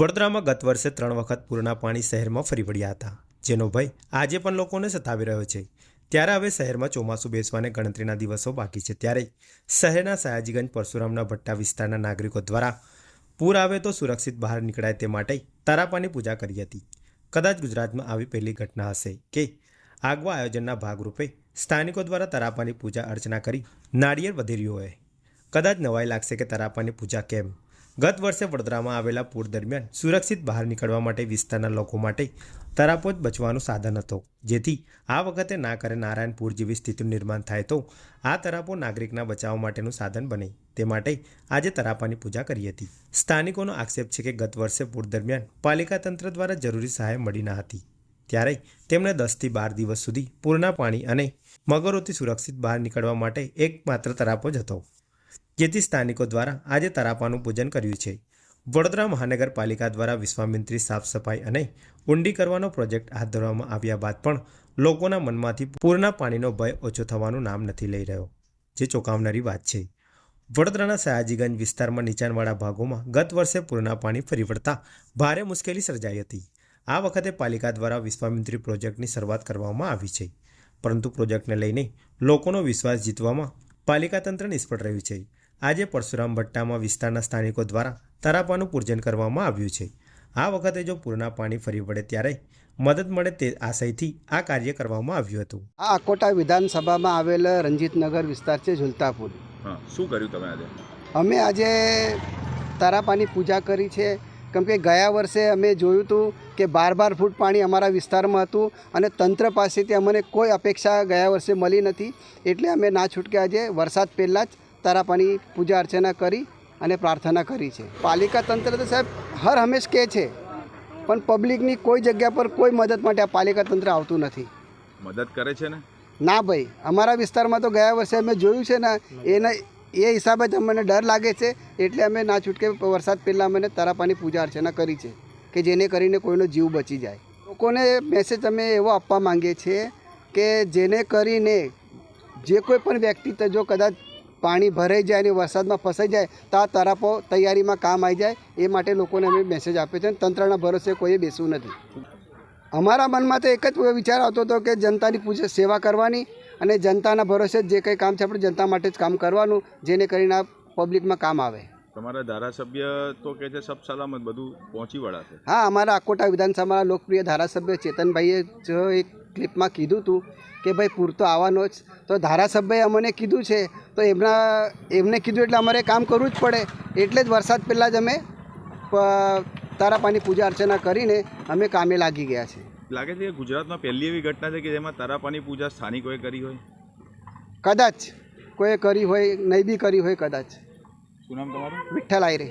વડોદરામાં ગત વર્ષે ત્રણ વખત પૂરના પાણી શહેરમાં ફરી વળ્યા હતા. જેનો ભય આજે પણ લોકોને સતાવી રહ્યો છે. ત્યારે હવે શહેરમાં ચોમાસું બેસવાને ગણતરીના દિવસો બાકી છે. ત્યારે શહેરના સયાજીગંજ, પરશુરામના ભટ્ટા વિસ્તારના નાગરિકો દ્વારા પૂર આવે તો સુરક્ષિત બહાર નીકળાય તે માટે તારાપાની પૂજા કરી હતી. કદાચ ગુજરાતમાં આવી પહેલી ઘટના હશે કે આગવા આયોજનના ભાગરૂપે સ્થાનિકો દ્વારા તરાપાની પૂજા અર્ચના કરી નાળિયેર વધેર્યું હોય કદાચ નવાઈ લાગશે કે તરાપાની પૂજા કેમ? ગત વર્ષે વડોદરામાં આવેલા પૂર દરમિયાન સુરક્ષિત બહાર નીકળવા માટે વિસ્તારના લોકો માટે તરાપો જ બચવાનું સાધન હતો. જેથી આ વખતે ના કરે નારાયણપુર જેવી સ્થિતિનું નિર્માણ થાય તો આ તરાપો નાગરિકના બચાવ માટેનું સાધન બને. તે માટે આજે તરાપાની પૂજા કરી હતી. સ્થાનિકોનો આક્ષેપ છે કે ગત વર્ષે પૂર દરમિયાન પાલિકા તંત્ર દ્વારા જરૂરી સહાય મળી ન હતી. ત્યારે તેમણે દસથી બાર દિવસ સુધી પૂરના પાણી અને મગરોથી સુરક્ષિત બહાર નીકળવા માટે એકમાત્ર તરાપો જ હતો. જેથી સ્થાનિકો દ્વારા આજે તરાપાનું પૂજન કર્યું છે. વડોદરા મહાનગરપાલિકા દ્વારા વિશ્વામિત્રી સાફ સફાઈ અને ઊંડી કરવાનો પ્રોજેક્ટ હાથ ધરવામાં આવ્યા બાદ પણ લોકોના મનમાંથી પૂરના પાણીનો ભય ઓછો થવાનું નામ નથી લઈ રહ્યો, જે ચોંકાવનારી વાત છે. વડોદરાના સયાજીગંજ વિસ્તારમાં નીચાણવાળા ભાગોમાં ગત વર્ષે પૂરના પાણી ફરી વળતા ભારે મુશ્કેલી સર્જાઈ હતી. આ વખતે પાલિકા દ્વારા વિશ્વામિત્રી પ્રોજેક્ટની શરૂઆત કરવામાં આવી છે, પરંતુ પ્રોજેક્ટને લઈને લોકોનો વિશ્વાસ જીતવામાં પાલિકા તંત્ર નિષ્ફળ રહ્યું છે. આજે પરશુરામ ભટ્ટામાં વિસ્તારના સ્થાનિકો દ્વારા તરાપાનું પૂજન કરવામાં આવ્યું છે. આ વખતે જો પૂરના પાણી ફરી વળે ત્યારે મદદ મળે તે આશયથી આ કાર્ય કરવામાં આવ્યું હતું. આ અકોટા વિધાનસભામાં આવેલ રંજીતનગર વિસ્તાર છે ઝુલતાપુર. હા શું કર્યું તમે આજે? અમે આજે તારાપાની પૂજા કરી છે. કેમ કે ગયા વર્ષે અમે જોયું હતું કે બાર બાર ફૂટ પાણી અમારા વિસ્તારમાં હતું અને તંત્ર પાસેથી અમને કોઈ અપેક્ષા ગયા વર્ષે મળી નથી. એટલે અમે ના છૂટકે આજે વરસાદ પહેલાં જ તારાપાની પૂજા અર્ચના કરી અને પ્રાર્થના કરી છે. પાલિકા તંત્ર તો સાહેબ હર હંમેશ કહે છે પણ પબ્લિકની કોઈ જગ્યા પર કોઈ મદદ માટે આ પાલિકા તંત્ર આવતું નથી. મદદ કરે છે ને? ના ભાઈ અમારા વિસ્તારમાં તો ગયા વર્ષે અમે જોયું છે ને એના એ હિસાબે જ અમને ડર લાગે છે એટલે અમે ના છૂટકે વરસાદ પહેલાં અમે તારાપાની પૂજા અર્ચના કરી છે કે જેને કરીને કોઈનો જીવ બચી જાય. લોકોને મેસેજ અમે એવો આપવા માંગીએ છીએ કે જેને કરીને જે કોઈ પણ વ્યક્તિ તો જો કદાચ પાણી ભરાઈ જાય અને વરસાદમાં ફસાઈ જાય તો આ તરાપો તૈયારીમાં કામ આવી જાય. એ માટે લોકોને અમે મેસેજ આપ્યો છે અને તંત્રના ભરોસે કોઈએ બેસવું નથી. અમારા મનમાં તો એક જ વિચાર આવતો હતો કે જનતાની પૂજા સેવા કરવાની અને જનતાના ભરોસે જ જે કંઈ કામ છે આપણે જનતા માટે જ કામ કરવાનું જેને કરીને આ પબ્લિકમાં કામ આવે. તમારા ધારાસભ્ય તો કે છે સબ સલામત બધું પહોંચી વળાશે હા અમારા આકોટા વિધાનસભાના લોકપ્રિય ધારાસભ્ય ચેતનભાઈએ જો એક ક્લિપમાં કીધું હતું કે ભાઈ પૂરતો આવવાનો જ. તો ધારાસભ્યએ અમને કીધું છે તો એમના એમને કીધું એટલે અમારે કામ કરવું જ પડે. એટલે જ વરસાદ પહેલાં જ અમે તારાપાની પૂજા અર્ચના કરીને અમે કામે લાગી ગયા છે લાગે છે કે ગુજરાતમાં પહેલી એવી ઘટના છે કે જેમાં તારાપાની પૂજા સ્થાનિકોએ કરી હોય? કદાચ. કોઈએ કરી હોય નહીં બી કરી હોય કદાચ. શું નામ તમારું? વિઠ્ઠલ આયરે